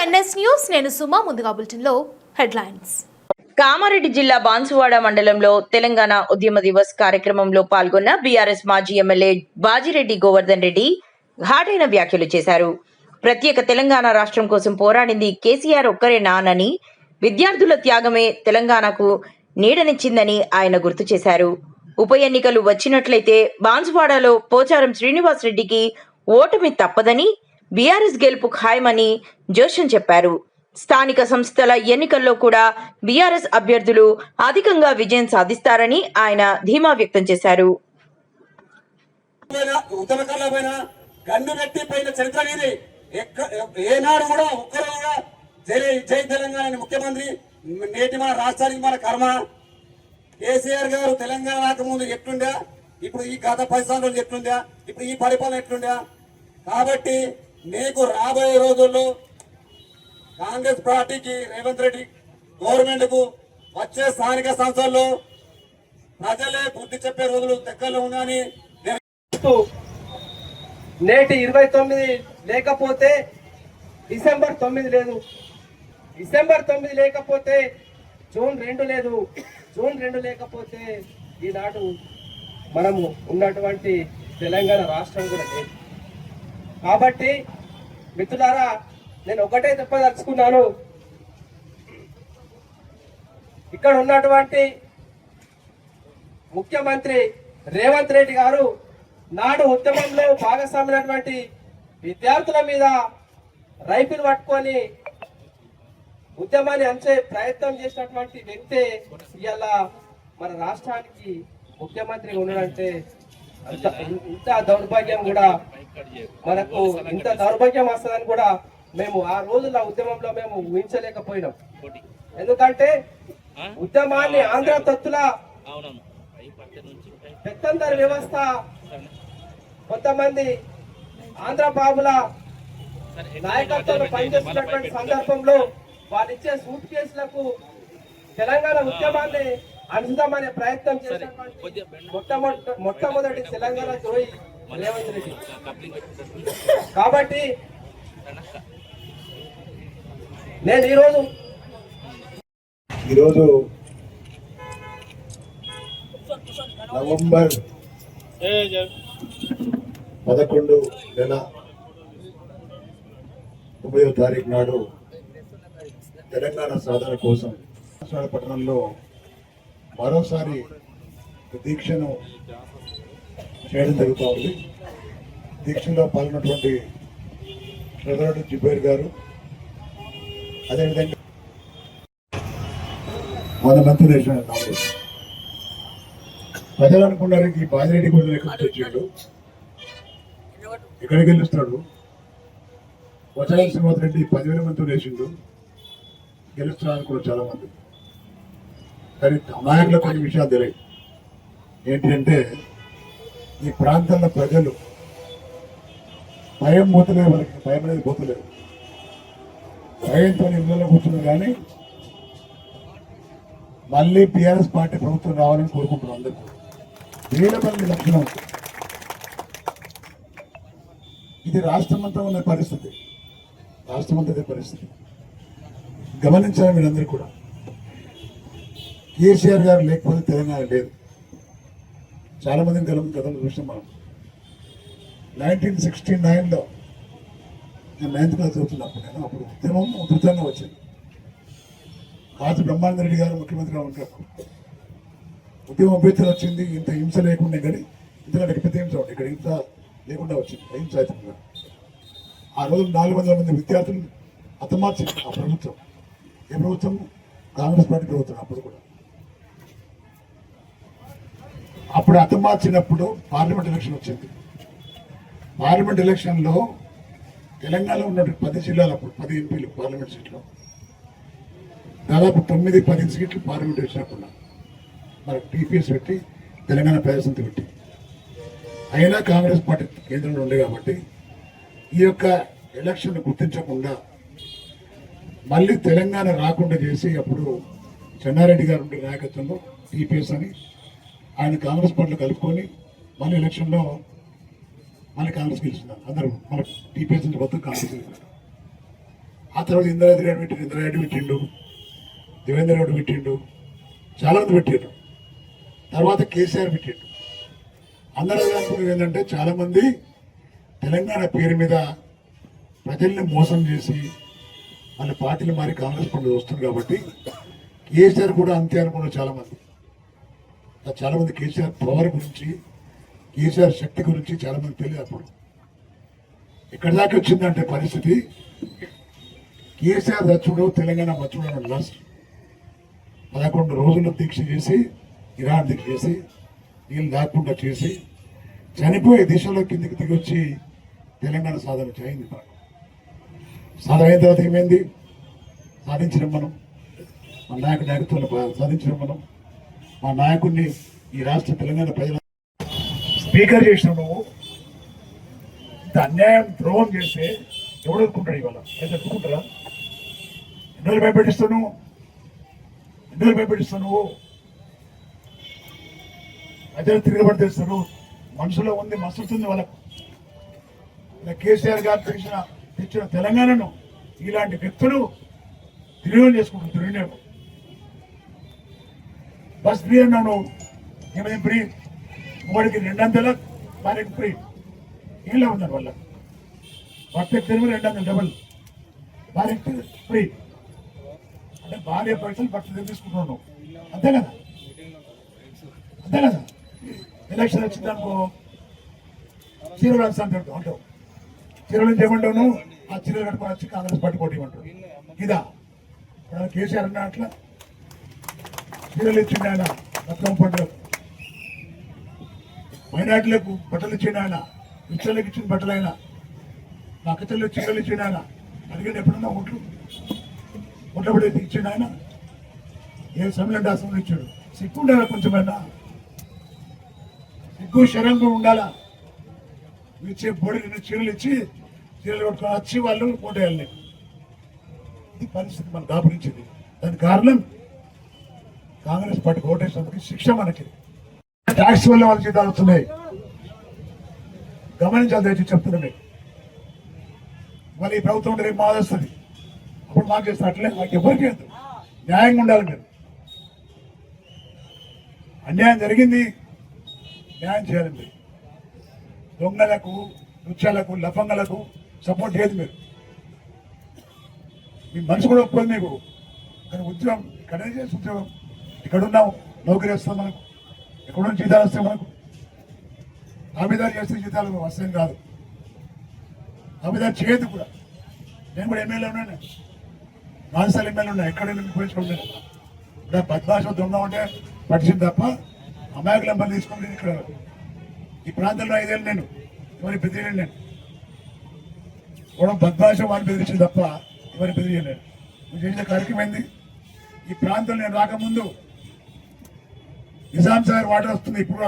NS news నేను సుమా ముందుగా బులెటిన్లో హెడ్లైన్స్. కామారెడ్డి జిల్లా బాన్సువాడ మండలంలో తెలంగాణ ఉద్యమ దివస్ కార్యక్రమంలో పాల్గొన్న బీఆర్ఎస్ మాజీ ఎమ్మెల్యే బాజిరెడ్డి గోవర్ధన్ రెడ్డి ఘాటైన వ్యాఖ్యలు చేశారు. ప్రత్యేక తెలంగాణ రాష్ట్రం కోసం పోరాడింది కేసీఆర్ ఒక్కరే నానని విద్యార్థుల త్యాగమే తెలంగాణకు నీడనిచ్చిందని ఆయన గుర్తు చేశారు. ఉప ఎన్నికలు వచ్చినట్లయితే బాన్సువాడలో పోచారం శ్రీనివాస్ రెడ్డికి ఓటమి తప్పదని బీఆర్ఎస్ గెలుపు ఖాయమని జోషన్ చెప్పారు. స్థానిక సంస్థల ఎన్నికల్లో కూడా బీఆర్ఎస్ అభ్యర్థులు అధికంగా విజయం సాధిస్తారని ఆయన ధీమా వ్యక్తం చేశారు. గన్ను పెట్టి పైన చరిత్ర ఇది ఎక్క- ఏనాడు కూడా ఒక్కరు కూడా జై జై తెలంగాణ ముఖ్యమంత్రి నేటి మన రాష్ట్రానికి మన కర్మ. కేసీఆర్ గారు తెలంగాణ రాకముందు ఎట్లుండా? ఇప్పుడు ఈ గత పది సంవత్సరాలు ఎట్లుందా ఇప్పుడు ఈ పరిపాలన ఎట్లుందా కాబట్టి మీకు రాబోయే రోజుల్లో కాంగ్రెస్ పార్టీకి రేవంత్ రెడ్డి గవర్నమెంట్కు వచ్చే స్థానిక సంస్థల్లో ప్రజలే బుద్ధి చెప్పే రోజులు దగ్గరలో ఉన్నాయని నేటి ఇరవై తొమ్మిది లేకపోతే డిసెంబర్ తొమ్మిది లేదు. డిసెంబర్ తొమ్మిది లేకపోతే జూన్ రెండు లేదు. జూన్ రెండు లేకపోతే ఈనాడు మనము ఉన్నటువంటి తెలంగాణ రాష్ట్రం కూడా లేదు. కాబట్టి మిత్రులారా నేను ఒకటే చెప్పదలుచుకున్నాను. ఇక్కడ ఉన్నటువంటి ముఖ్యమంత్రి రేవంత్ రెడ్డి గారు నాడు ఉద్యమంలో భాగస్వామైనటువంటి విద్యార్థుల మీద రైఫిల్ పట్టుకొని ఉద్యమాన్ని అంచే ప్రయత్నం చేసినటువంటి వ్యక్తే ఇవాళ మన రాష్ట్రానికి ముఖ్యమంత్రి ఉన్నాడంటే ఇంత దౌర్భాగ్యం కూడా మనకు ఇంత దౌర్భాగ్యం వస్తుందని కూడా మేము ఆ రోజుల ఉద్యమంలో మేము ఊహించలేకపోయినాం. ఎందుకంటే ఉద్యమాన్ని ఆంధ్ర తత్తుల పెత్తందరి వ్యవస్థ కొంతమంది ఆంధ్ర బాబుల నాయకత్వంలో పనిచేస్తున్నటువంటి సందర్భంలో వాళ్ళు ఇచ్చే సూట్ కేసులకు తెలంగాణ ఉద్యమాన్ని అనుసదామనే ప్రయత్నం చేసినటువంటి మొట్టమొదటి మొట్టమొదటి తెలంగాణ ద్రోహి రేవంత్ రెడ్డి. కాబట్టి నేను ఈరోజు ఈరోజు నవంబర్ పదకొండు నెల తొమ్మిదవ తారీఖు నాడు తెలంగాణ సాధన కోసం పట్టణంలో మరోసారి దీక్షను చేయడం జరుగుతూ ఉంది. దీక్షలో పాల్గొన్నటువంటి ప్రధాని జిబేర్ గారు అదేవిధంగా మన మంత్రి దేశం ప్రజలు అనుకున్నారు ఈ బాజిరెడ్డి గుడి ఎక్కడికి వచ్చాడు ఎక్కడికి గెలుస్తాడు? వచ్చాయి శ్రీమతి రెడ్డి పదివేల మంది వేసిండు గెలుస్తున్నారు అనుకున్నారు చాలా మంది కానీ నాయకులకు కొన్ని విషయాలు తెలియదు. ఏంటి అంటే ఈ ప్రాంతంలో ప్రజలు భయం పోతలేదు వాళ్ళకి భయం అనేది పోతలేదు. భయంతో ఇళ్ళలో కూర్చున్నారు కానీ మళ్ళీ టీఆర్ఎస్ పార్టీ ప్రభుత్వం రావాలని కోరుకుంటున్నాం అందరూ వేల మంది లక్షణం ఇది రాష్ట్రమంతా ఉన్న పరిస్థితి. రాష్ట్రమంతా పరిస్థితి. గమనించాలి మీరందరూ కూడా. కేసీఆర్ గారు లేకపోతే తెలంగాణ లేదు. చాలా కలం గలం చూసాం మనం. నైన్టీన్ సిక్స్టీ నైన్లో నేను నైన్త్ క్లాస్ చదువుతున్నప్పుడు నేను అప్పుడు ఉద్యమం ఉధృతంగా వచ్చింది. కాచి బ్రహ్మానంద రెడ్డి గారు ముఖ్యమంత్రిగా ఉంటారు ఉద్యమం అభ్యర్థులు వచ్చింది ఇంత హింస లేకుండా కానీ ఇంతకంటే పెద్ద హింస ఉంది ఇక్కడ హింస లేకుండా వచ్చింది హింస ఆ రోజు నాలుగు వందల మంది విద్యార్థులు హతమార్చింది ఆ ప్రభుత్వం. ఏ ప్రభుత్వం? కాంగ్రెస్ పార్టీ ప్రభుత్వం అప్పుడు కూడా. అప్పుడు హతమార్చినప్పుడు పార్లమెంట్ ఎలక్షన్ వచ్చింది. పార్లమెంట్ ఎలక్షన్లో తెలంగాణలో ఉన్న పది జిల్లాలు అప్పుడు పది ఎంపీలు పార్లమెంట్ సీట్లో. దాదాపు తొమ్మిది పది సీట్లు పార్లమెంట్ వచ్చినప్పుడు మరి టీపీఎస్ పెట్టి తెలంగాణ ప్రజాసంత పెట్టి. అయినా కాంగ్రెస్ పార్టీ కేంద్రంలో ఉంది కాబట్టి ఈ యొక్క ఎలక్షన్ గుర్తించకుండా మళ్ళీ తెలంగాణ రాకుండా చేసి అప్పుడు చెన్నారెడ్డి గారు ఉండే నాయకత్వంలో టీపీఎస్ అని ఆయన కాంగ్రెస్ పార్టీలో కలుపుకొని మళ్ళీ ఎలక్షన్లో మళ్ళీ కాంగ్రెస్ గెలుస్తున్నారు అందరూ మన టీపీఎస్ నుంచి మొత్తం కాంగ్రెస్ గెలిచినారు. ఆ తర్వాత ఇందిరాది గారు పెట్టిండు ఇంద్రారెడ్డి పెట్టిండు దేవేంద్ర రెడ్డి పెట్టిండు చాలా మంది పెట్టారు తర్వాత కేసీఆర్ పెట్టిండు. అందరూ అనుకునేది ఏంటంటే చాలామంది తెలంగాణ పేరు మీద ప్రజల్ని మోసం చేసి వాళ్ళ పార్టీలు మారి కాంగ్రెస్ పండుగ వస్తుంది కాబట్టి కేసీఆర్ కూడా అంతే అనుకున్నారు చాలా చాలామంది చాలా మంది కేసీఆర్ పవర్ గురించి కేసీఆర్ శక్తి గురించి చాలా మంది తెలియదు అప్పుడు. ఎక్కడి దాకా వచ్చిందంటే పరిస్థితి? కేసీఆర్ రచ్చుడు తెలంగాణ మచ్చుడు అని లాస్ట్ పదకొండు రోజులు దీక్ష చేసి ఇరాన్ దీక్ష చేసి నీళ్ళు దాక్కుండా చేసి చనిపోయే దిశలో కిందికి దిగొచ్చి తెలంగాణ సాధన చేయింది మనకు సాధన అయిన తర్వాత ఏమైంది? సాధించడం మనం. మన నాయక నాయకత్వంలో సాధించడం మనం. మా నాయకుడిని ఈ రాష్ట్ర తెలంగాణ ప్రజల స్పీకర్ చేసిన నువ్వు. ఇంత అన్యాయం ద్రోహం చేస్తే ఎవడు ఒప్పుకుంటాడు ఇవాళ? ప్రజలు ఒప్పుకుంటారా ఎన్ని రోజులు భయపెట్టిస్తావు నువ్వు ఎన్ని రోజులు భయపెట్టిస్తావు నువ్వు ప్రజలు తిరగబడి తెస్తారు మనసులో ఉంది మస్తుంది వాళ్ళకు. ఇలా కేసీఆర్ గారు తెచ్చిన తెచ్చిన తెలంగాణను ఇలాంటి వ్యక్తులు దుర్వినియోగం చేసుకుంటారు దుర్వినియోగం బస్ ఫ్రీ అన్నావు ఏమైంది ఫ్రీ? మూడికి రెండంతల భార్యకి ఫ్రీ. ఇలా ఉన్నారు వాళ్ళ. భర్త తెలుగు రెండు వందలు డబల్. భార్యకి ఫ్రీ. అంటే భార్య పైసలు భర్త దగ్గర అంతే కదా? అంతే కదా? ఎలక్షన్ వచ్చిందనుకో చీరలు అంటాడు అంటావు. చీరలు ఏమంటావు ఆ చీరలు కట్టుకొని వచ్చి కాంగ్రెస్ పార్టీ పోటీ ఇదా? కేసీఆర్ అన్న అట్లా చీరలు ఇచ్చిండు ఆయన బతుకమ్మ పండుగ మైనార్టీలకు బట్టలు ఇచ్చిండు ఆయన ఇచ్చలకు ఇచ్చిన బట్టలు ఆయన మా చెల్లెలు చీరలు ఇచ్చిండు ఆయన అడిగిన ఎప్పుడన్నా ఓట్లు? ఓట్ల పడి ఇచ్చిండు ఆయన ఏ సమయంలో దాసంలో ఇచ్చాడు? సిగ్గు ఉండాలా కొంచెమైనా సిగ్గు శరంగా ఉండాలా? ఇచ్చే బోడి నిన్ను చీరలు ఇచ్చి చీరలు కొట్టుకొని వచ్చి వాళ్ళు ఓటేయాలి నీకు. ఇది పరిస్థితి మనం దాపురించింది దానికి కారణం కాంగ్రెస్ పార్టీకి ఓటేసినందుకు శిక్ష మనకి. ట్యాక్స్ వల్ల వాళ్ళ జీతాలు వస్తున్నాయి. గమనించాలి దయచేసి చెప్తున్నా మీకు మళ్ళీ ఈ ప్రభుత్వం ఉంటే రేపు మాదేస్తుంది. అప్పుడు మాకు చేస్తే అట్లే మాకు ఎవరికి న్యాయంగా ఉండాలి మీరు అన్యాయం జరిగింది న్యాయం చేయాలి మీరు దొంగలకు నృత్యాలకు లఫంగలకు సపోర్ట్ చేయదు మీరు. మీ మనసు కూడా ఒప్పుకోదు మీకు. కానీ ఉద్యోగం కనీసం ఉద్యోగం. ఎక్కడున్నావు నౌకరీ వస్తాం మనకు ఎక్కడ జీతాలు వస్తాయి మనకు. తాబేదారు చేస్తే జీతాలు వస్తాయి కాదు. తాబేదారు చేయదు కూడా. నేను కూడా ఎమ్మెల్యే ఉన్నాను. నాలుగు ఎమ్మెల్యే ఉన్నా ఎక్కడ పోయించుకోలేదు ఇక్కడ పద్మాశ దొంగ ఉంటే పట్టింది తప్ప అమాయకుల నెంబర్ తీసుకోలేదు ఇక్కడ. ఈ ప్రాంతంలో ఐదేళ్ళు నేను ఎవరి బెదిరియను నేను. కూడా బద్మాష వాడిని బెదిరించింది తప్ప ఎవరి బెదిరియలేను నువ్వు చేసిన కార్యక్రమం ఏంది? ఈ ప్రాంతం నేను రాకముందు నిజాం సాగర్ వాటర్ వస్తుంది ఇప్పుడు